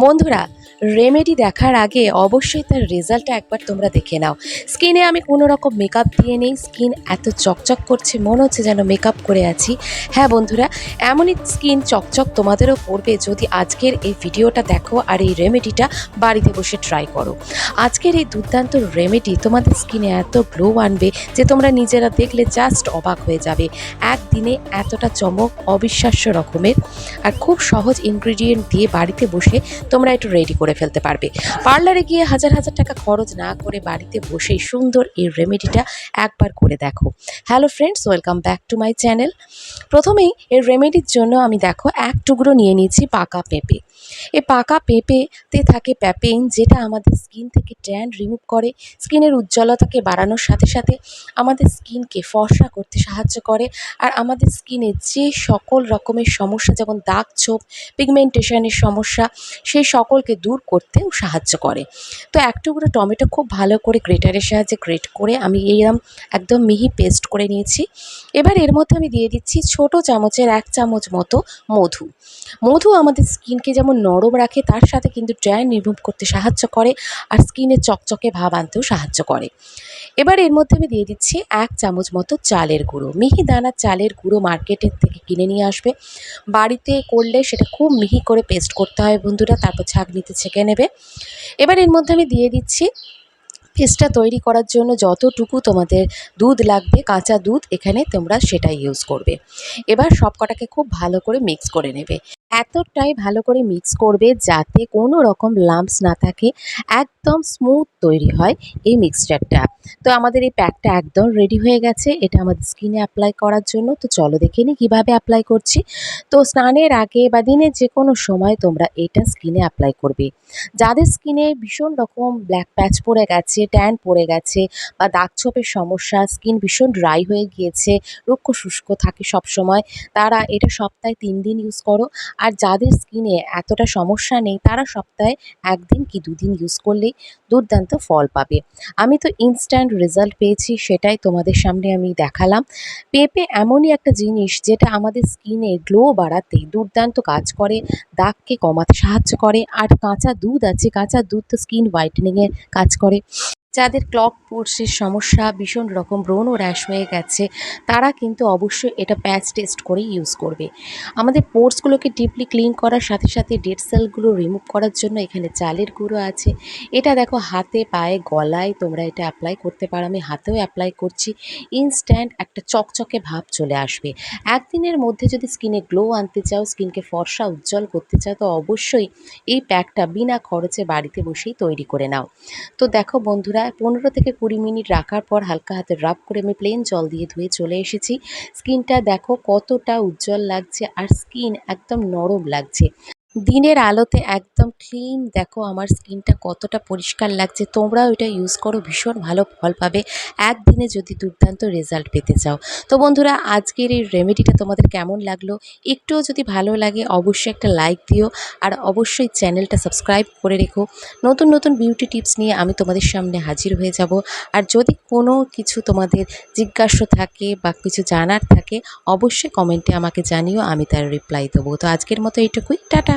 বন্ধুরা রেমেডি দেখার আগে অবশ্যই তার রেজাল্টটা একবার তোমরা দেখে নাও। স্কিনে আমি কোনো রকম মেকআপ দিয়ে নেই, স্কিন এত চকচক করছে, মনে হচ্ছে যেন মেকআপ করে আছি। হ্যাঁ বন্ধুরা, এমনই স্কিন চকচক তোমাদেরও করবে যদি আজকের এই ভিডিওটা দেখো আর এই রেমেডিটা বাড়িতে বসে ট্রাই করো। আজকের এই দুর্দান্ত রেমেডি তোমাদের স্কিনে এত গ্লো আনবে যে তোমরা নিজেরা দেখলে জাস্ট অবাক হয়ে যাবে। একদিনে এতটা চমক অবিশ্বাস্য রকমের। আর খুব সহজ ইনগ্রিডিয়েন্ট দিয়ে বাড়িতে বসে তোমরা একটু রেডি করে ফেলতে পারবে। পার্লারে গিয়ে হাজার হাজার টাকা খরচ না করে বাড়িতে বসেই সুন্দর এই রেমেডিটা একবার করে দেখো। Hello friends welcome back to my channel প্রথমেই এর রেমেডির জন্য আমি দেখো এক টুকরো নিয়ে নিয়েছি পাকা পেঁপে। এই পাকা পেঁপেতে থাকে প্যাপেইন, যেটা আমাদের স্কিন থেকে ট্যান রিমুভ করে, স্কিনের উজ্জ্বলতাকে বাড়ানোর সাথে সাথে আমাদের স্কিনকে ফর্সা করতে সাহায্য করে, আর আমাদের স্কিনে যে সকল রকমের সমস্যা, যেমন দাগ ছোপ, পিগমেন্টেশনের সমস্যা, সেই সকলকে দূর করতেও সাহায্য করে। তো এক টুকরো টমেটো খুব ভালো করে গ্রেটারের সাহায্যে গ্রেট করে আমি এইরকম একদম মিহি পেস্ট করে নিয়েছি। এবার এর মধ্যে আমি দিয়ে দিচ্ছি ছোট চামচের এক চামচ মতো মধু। মধু আমাদের স্কিনকে যেমন নরম রাখে, তার সাথে কিন্তু ট্যান রিমুভ করতে সাহায্য করে আর স্কিনে চকচকে ভাব আনতেও সাহায্য করে। এবার এর মধ্যে আমি দিয়ে দিচ্ছি এক চামচ মতো চালের গুঁড়ো। মিহি দানার চালের গুঁড়ো মার্কেটের থেকে কিনে নিয়ে আসবে। বাড়িতে করলে সেটা খুব মিহি করে পেস্ট করতে হয় বন্ধুরা, তারপর ছাঁকনিতে ছেঁকে নেবে। এবার এর মধ্যে আমি দিয়ে দিচ্ছি পেস্টটা তৈরি করার জন্য যতটুকু তোমাদের দুধ লাগবে, কাঁচা দুধ এখানে তোমরা সেটাই ইউজ করবে। এবার সব কটাকে খুব ভালো করে মিক্স করে নেবে। এতটাই ভালো করে মিক্স করবে যাতে কোনো রকম লাম্পস না থাকে, একদম স্মুথ তৈরি হয় এই মিক্সচারটা তো আমাদের এই প্যাকটা একদম রেডি হয়ে গেছে, এটা আমাদের স্কিনে অ্যাপ্লাই করার জন্য। তো চলো দেখে নিই কীভাবে অ্যাপ্লাই করছি। তো স্নানের আগে বা দিনের যে কোনো সময় তোমরা এটা স্কিনে অ্যাপ্লাই করবে। যাদের স্কিনে ভীষণ রকম ব্ল্যাক প্যাচ পড়ে গেছে ট্যান পড়ে গেছে বা দাগ ছোপের সমস্যা স্কিন ভীষণ ড্রাই হয়ে গিয়েছে, রুক্ষ শুষ্ক থাকে সব সময় তারা এটা সপ্তাহে তিন দিন ইউজ করো। আর যাদের স্কিনে এতটা সমস্যা নেই, তারা সপ্তাহে একদিন কি দুদিন ইউজ করলেই দুর্দান্ত ফল পাবে। আমি তো ইনস্ট্যান্ট রেজাল্ট পেয়েছি, সেটাই তোমাদের সামনে আমি দেখালাম। পেঁপে এমনই একটা জিনিস যেটা আমাদের স্কিনে গ্লো বাড়াতে দুর্দান্ত কাজ করে, দাগকে কমাতে সাহায্য করে, আর কাঁচা দুধ আছে, কাঁচা দুধ তো স্কিন হোয়াইটেনিংয়ের কাজ করে। যাদের ক্লক পোর্সের সমস্যা, ভীষণ রকম ব্রণ ও র্যাশ হয়ে গেছে, তারা কিন্তু অবশ্যই এটা প্যাচ টেস্ট করে ইউজ করবে। আমাদের পোর্সগুলোকে ডিপলি ক্লিন করার সাথে সাথে ডেড সেলগুলো রিমুভ করার জন্য এখানে চালের গুঁড়ো আছে। এটা দেখো হাতে, পায়ে, গলায় তোমরা এটা অ্যাপ্লাই করতে পারো। আমি হাতেও অ্যাপ্লাই করছি। ইনস্ট্যান্ট একটা চকচকে ভাব চলে আসবে। একদিনের মধ্যে যদি স্কিনে গ্লো আনতে চাও, স্কিনকে ফর্সা উজ্জ্বল করতে চাও, তো অবশ্যই এই প্যাকটা বিনা খরচে বাড়িতে বসেই তৈরি করে নাও। তো দেখো বন্ধুরা পনেরো থেকে কুড়ি মিনিট রাখার পর হালকা হাতে রাব করে আমি প্লেন জল দিয়ে ধুয়ে চলে এসেছি। স্কিনটা দেখো কতটা উজ্জ্বল লাগছে আর স্কিন একদম নরম লাগছে। দিনের আলোতে একদম ক্লিন দেখো আমার স্কিনটা কতটা পরিষ্কার লাগছে। তোমরাও এটা ইউজ করো, ভীষণ ভালো ফল পাবে। একদিনে যদি দুর্দান্ত রেজাল্ট পেতে চাও। তো বন্ধুরা, আজকের এই রেমেডিটা তোমাদের কেমন লাগল? একটুও যদি ভালো লাগে, অবশ্যই একটা লাইক দিও। আর অবশ্যই চ্যানেলটা সাবস্ক্রাইব করে রেখো। নতুন নতুন বিউটি টিপস নিয়ে আমি তোমাদের সামনে হাজির হয়ে যাব। আর যদি কোনো কিছু তোমাদের জিজ্ঞাসা থাকে বা কিছু জানার থাকে, অবশ্যই কমেন্টে আমাকে জানিও, আমি তার রিপ্লাই দেবো। তো আজকের মতো এইটুকুই। টাটা!